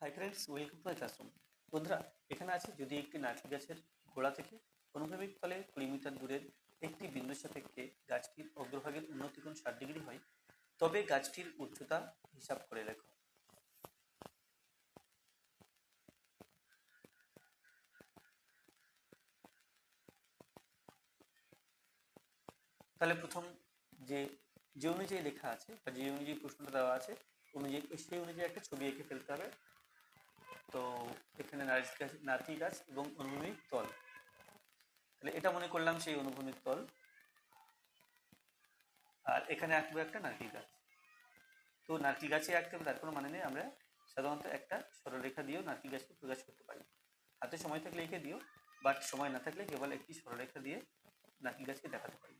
Hi friends welcome to classroom বন্ধুরা, এখানে আছে যদি একটি নারকেল গাছের গোড়া থেকে অনুভূমিক তলে কুড়ি মিটার দূরের একটি বিন্দু সাপেক্ষে গাছটির অগ্রভাগের উন্নতি কোণ ষাট ডিগ্রি হয়, তবে গাছটির উচ্চতা হিসাব করে লেখো। তাহলে প্রথম যে যে অনুযায়ী লেখা আছে বা যে অনুযায়ী প্রশ্নটা দেওয়া আছে, অনুযায়ী, সেই অনুযায়ী একটা ছবি এঁকে ফেলতে হবে। তো এখানে নারকেল গাছ এবং অনুভূমিক তল। তাহলে এটা মনে করলাম সেই অনুভূমিক তল। আর এখানে আঁকবো একটা নারকেল গাছ। তো নারকেল গাছে আঁকতে হবে, তার কোনো মানে নেই। আমরা সাধারণত একটা সরলরেখা দিয়েও নারকেল গাছকে প্রকাশ করতে পারি। হাতে সময় থাকলে এঁকে দিও, বাট সময় না থাকলে কেবল একটি সরলরেখা দিয়ে নারকেল গাছকে দেখাতে পারি।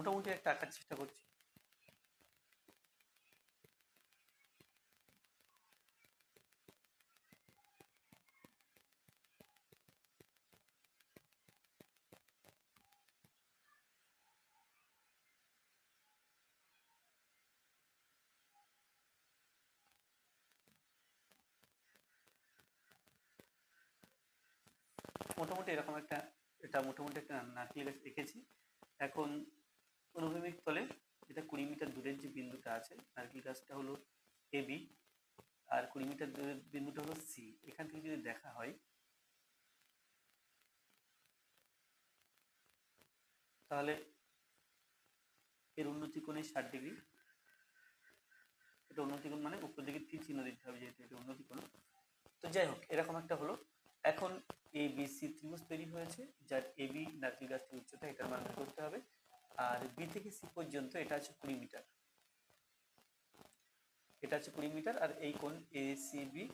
মোটামুটি একটা আঁকার চেষ্টা করছি। মোটামুটি এরকম একটা, এটা মোটামুটি একটা নারকেল গাছ এঁকেছি এখন অনুভূমিক তলে এটা কুড়ি মিটার দূরের যে বিন্দুটা আছে, নারকেল গাছটা হলো এ বি আর কুড়ি মিটার দূরের বিন্দুটা হলো সি এখান থেকে যদি দেখা হয়, তাহলে এর উন্নতি কোণে ষাট ডিগ্রি। এটা উন্নতি কোণ মানে উপর দিকে তীর চিহ্ন দিতে হবে, যেহেতু এটা উন্নতি কোণ। তো যাই হোক, এরকম একটা হলো। এখন এ বি সি ত্রিভুজ তৈরি হয়েছে, যার এ বি নারকেল গাছটির উচ্চতা, এটার মান করতে হবে। আর বি থেকে সি পর্যন্ত এটা আছে কুড়ি মিটার। এটা আছে কুড়ি মিটার আর এই কোণ এ সি বি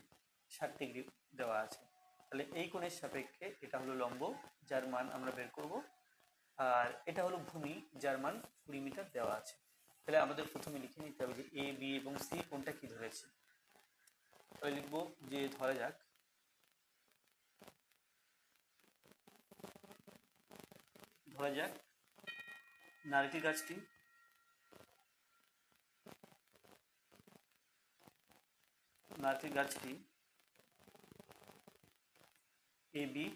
ষাট ডিগ্রি দেওয়া আছে। তাহলে এই কোণের সাপেক্ষে এটা হলো লম্ব, যার মান আমরা বের করব। আর এটা হলো ভূমি, যার মান কুড়ি মিটার দেওয়া আছে। তাহলে আমাদের প্রথমে লিখে নিতে হবে যে এ বি এবং সি কোনটা কি ধরেছে। তাহলে লিখব যে ধরা যাক। ধরা যাক নারকেল গাছটি নারকেল গাছটি এ বি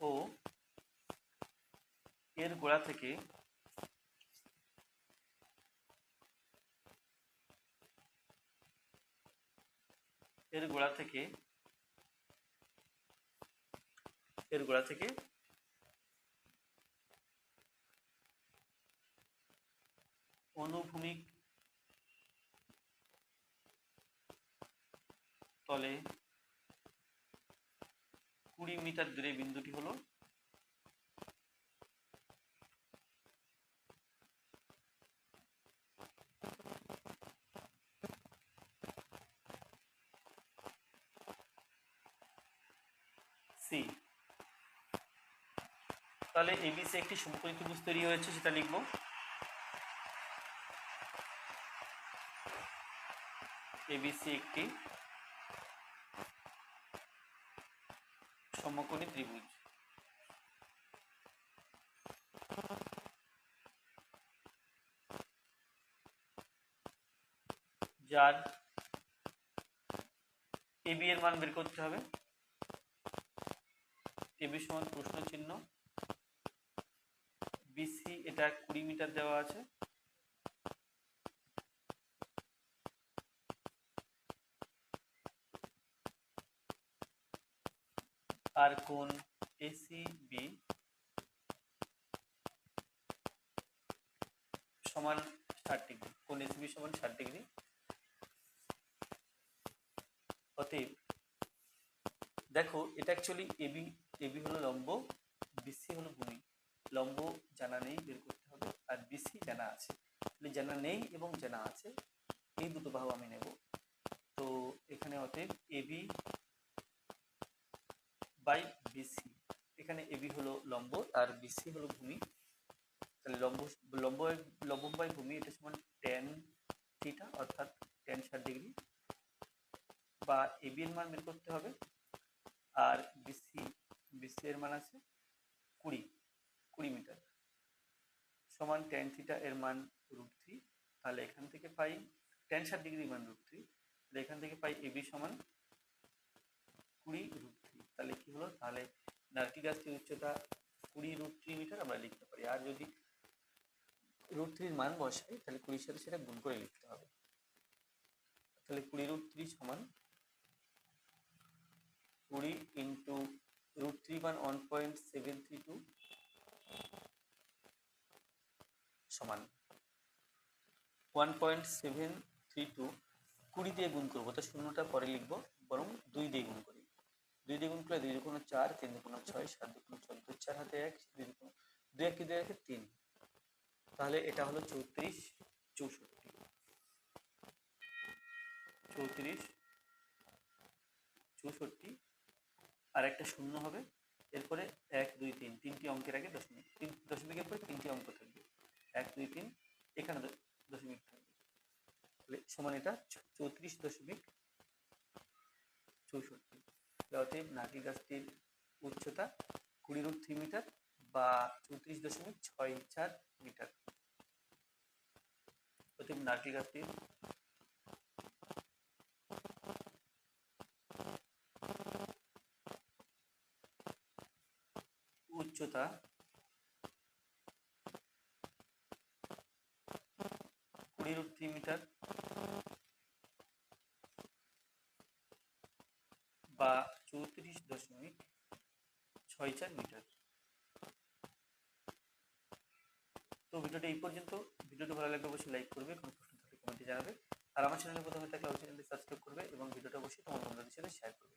ও এর গোড়া থেকে এর গোড়া থেকে এর গোড়া থেকে অনুভূমিক তলে কুড়ি মিটার দূরে বিন্দুটি হলো সি তাহলে এবিসি একটি সমকোণী ত্রিভুজ তৈরি হয়েছে, সেটা লিখব। এবিসি একটি সমকোণী ত্রিভুজ। যার এবি এর মান বের করতে হবে। এবি সমান প্রশ্ন চিহ্ন বিসি এটা কুড়ি মিটার দেওয়া আছে। আর কোন এসি বি সমান ষাট ডিগ্রি? কোন এসিবি সমান ষাট ডিগ্রি? অতএব, দেখো, এটা অ্যাকচুয়ালি এবি এবি হলো লম্ব বিসি হলো ভূমি। লম্ব জানা নেই, বের করতে হবে। আর বিসি জানা আছে। জানা নেই এবং জানা আছে, এই দুটো বাহু আমি নেব। তো এখানে অতএব এবি বাই বিসি। এখানে এবি হলো লম্ব, আর বিসি হলো ভূমি। তাহলে লম্ব লম্ব লম্ব বাই ভূমি, এটা সমান টেন থিটা অর্থাৎ টেন ষাট ডিগ্রি বা এবি এর মান বের করতে হবে, আর বিসি বিসি এর মান আছে কুড়ি কুড়ি মিটার। সমান টেন থিটা এর মান রুট থ্রি তাহলে এখান থেকে পাই টেন ষাট ডিগ্রি মান রুট থ্রি তাহলে এখান থেকে পাই এবি সমান কুড়ি রুট তাহলে কি হলো? তাহলে নারকেল গাছটির উচ্চতা কুড়ি রুট থ্রি মিটার আমরা লিখতে পারি। আর যদি রুট থ্রির মান বসাই, তাহলে কুড়ির সাথে সেটা গুণ করে লিখতে হবে। তাহলে কুড়ি রুট থ্রি সমান কুড়ি ইন্টু রুট থ্রি মান one point seven three two সমান one point seven three two কুড়ি দিয়ে গুণ করব। তো শূন্যটা পরে লিখব, বরং দুই দিয়ে গুণ করি দুই দিয়ে গুণ করলে দুই দুগুণ চার তিন দুগুণ ছয় সাত দুগুণ চোদ্দ, চার হাতে এক দুই দুগুণ দুই এক দুই একে তিন। তাহলে এটা হলো চৌত্রিশ, চৌষট্টি। চৌত্রিশ, চৌষট্টি। আর একটা শূন্য হবে। এরপরে এক, দুই, তিন। তিনটি অঙ্কের আগে দশমিক তিন দশমিকের পরে তিনটি অঙ্ক থাকবে। এক, দুই, তিন, এখানে দশমিক থাকবে। তাহলে সমান এটা চৌত্রিশ দশমিক চৌষট্টি। অতএব নারকেল গাছটির উচ্চতা কুড়ি রুট থ্রি মিটার বা চৌত্রিশ দশমিক ছয় চার মিটার অতএব নারকেল গাছটির উচ্চতা কুড়ি রুট থ্রি মিটার বা চৌত্রিশ দশমিক ছয় চার মিটার। তো ভিডিওটা এই পর্যন্ত। ভিডিওটা ভালো লাগলে অবশ্যই লাইক করবে, কোনো প্রশ্ন থাকলে কমেন্টে জানাবে। আর আমার চ্যানেলে প্রথমে থাকলে অবশ্যই চ্যানেলটি সাবস্ক্রাইব করবে এবং ভিডিওটা অবশ্যই তোমার বন্ধুদের সাথে শেয়ার করবে।